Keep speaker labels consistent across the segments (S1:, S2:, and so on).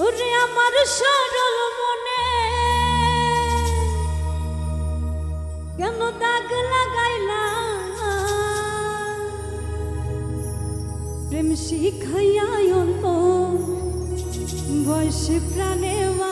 S1: ওরে আমার সরল মনে। কেন দাগ লাগাইলা? প্রেম শিখাইয়া অন্ত বয়সে প্রাণে মা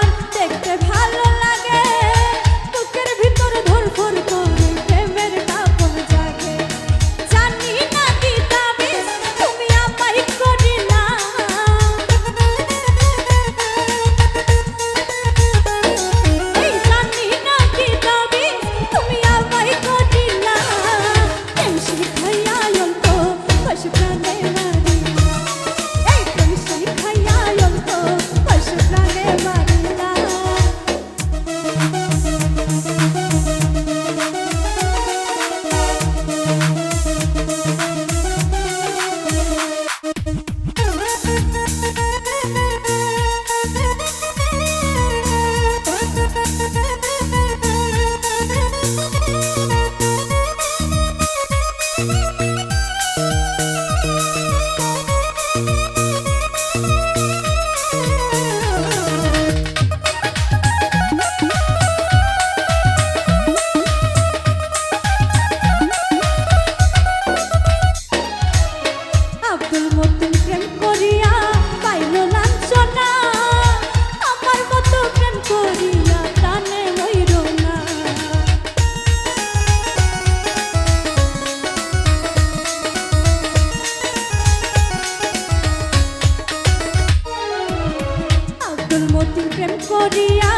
S1: অতি প্রেম করিয়া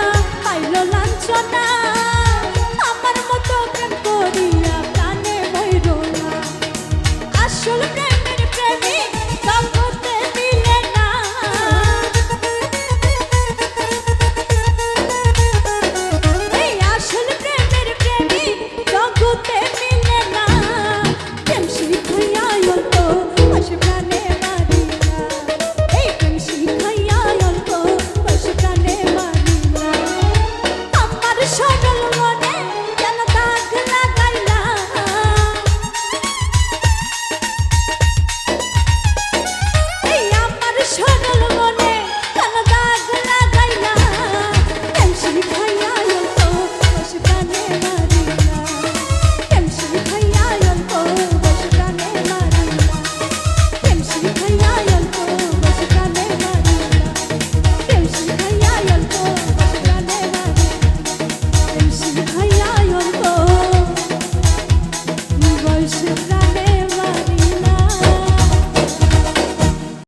S1: পাইল লাঞ্ছনা